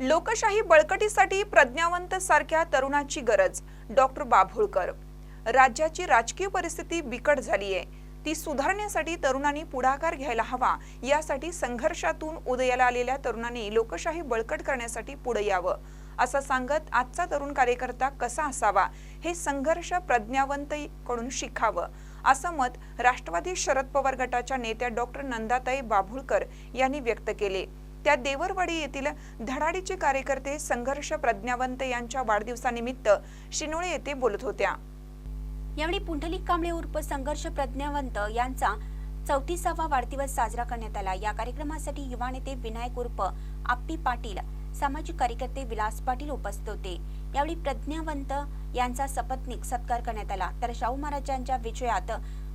लोकशाही बळकटीसाठी प्रज्ञावंत सारख्या तरुणाची गरज डॉक्टर बाभुळकर. राज्याची राजकीय परिस्थिती बिकट झाली आहे ती सुधारण्यासाठी तरुणांनी पुढाकार घ्यायला हवा यासाठी संघर्षातून उदयाला आलेल्या तरुणांनी लोकशाही बळकट करण्यासाठी पुढे यावं असं सांगत आजचा तरुण कार्यकर्ता कसा असावा हे संघर्ष प्रज्ञावंतकडून शिकावं असं मत राष्ट्रवादी शरद पवार गटाच्या नेत्या डॉक्टर नंदाताई बाभुळकर यांनी व्यक्त केले. त्या देवरवाडी येथील धडाडीचे कार्यकर्ते संघर्ष प्रज्ञावंत यांच्या वाढदिवसानिमित्त शिनोळे येथे बोलत होत्या. यावेळी पुंडलिक कांबळे उर्फ संघर्ष प्रज्ञावंत यांचा चौतीसावा वाढदिवस साजरा करण्यात आला. या कार्यक्रमासाठी युवा नेते विनायक उर्फ आप्पी पाटील सामाजिक कार्यकर्ते विलास पाटील उपस्थित होते. यावेळी प्रज्ञावंत यांचा सपत्नीक सत्कार करण्यात आला. तर शाहू महाराजांच्या विजयात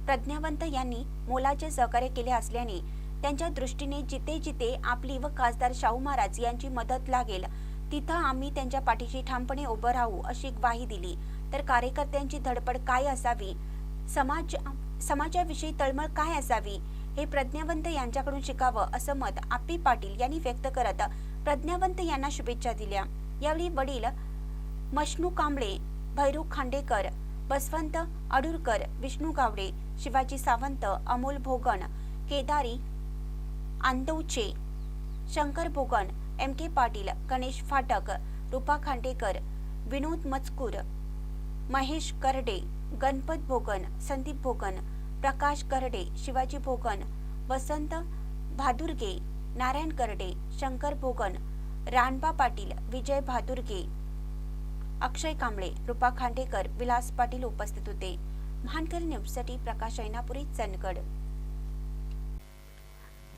प्रज्ञावंत यांनी मोलाचे सहकार्य केले असल्याने त्यांच्या दृष्टीने जिथे जिथे आपली व खासदार शाहू महाराज यांची मदत लागेल तिथं आम्ही त्यांच्या पाठीशी ठामपणे उभं राहू अशी ग्वाही दिली. तर कार्यकर्त्यांची धडपड काय असावी? समाज समाजाविषयी तळमळ काय असावी? हे प्रज्ञावंत यांच्याकडून शिकावं असं मत आप्पी पाटील यांनी व्यक्त करत प्रज्ञावंत यांना शुभेच्छा दिल्या. यावेळी वडील मशनू कांबळे भैरू खांडेकर बसवंत अडुरकर विष्णू गावडे शिवाजी सावंत अमोल भोगण केदारी आंदवचे शंकर भोगण एम के पाटील गणेश फाटक रुपा खांडेकर विनोद मचकूर महेश करडे गणपत भोगन संदीप भोगन प्रकाश करडे शिवाजी भोगन वसंत भादुर्गे नारायण करडे शंकर भोगन रानबा पाटील विजय भादुर्गे अक्षय कांबळे रुपा खांडेकर विलास पाटील उपस्थित होते. महानकर न्यूजसाठी प्रकाश ऐनापुरी चंदगड.